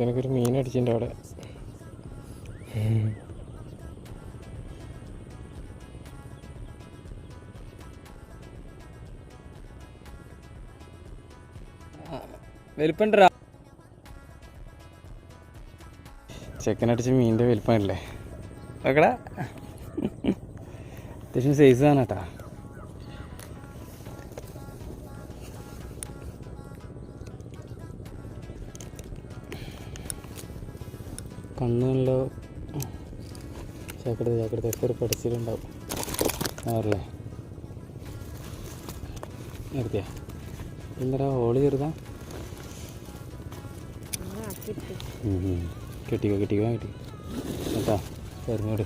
എനിക്കൊരു മീൻ അടിച്ചിട്ടുണ്ട് അവിടെ. വലിപ്പണ്ടാ ചെക്കനടിച്ച മീനിന്റെ വലിപ്പമല്ലേ? നോക്കടാ അത്യാവശ്യം സൈസ് ആണ് കേട്ടാ. കണ്ണുകളിലോ ചാക്കടത്ത് ചാക്കടത്ത് ഒക്കെ ഒരു പടച്ചിലുണ്ടാവും. ആറല്ലേ നിർത്തിയാ. ഇല്ലടാ ഹോളി ചെറുതാ. കെട്ടിക്കോ കെട്ടിക്കോ കെട്ടി. കേട്ടാ? പറഞ്ഞോട്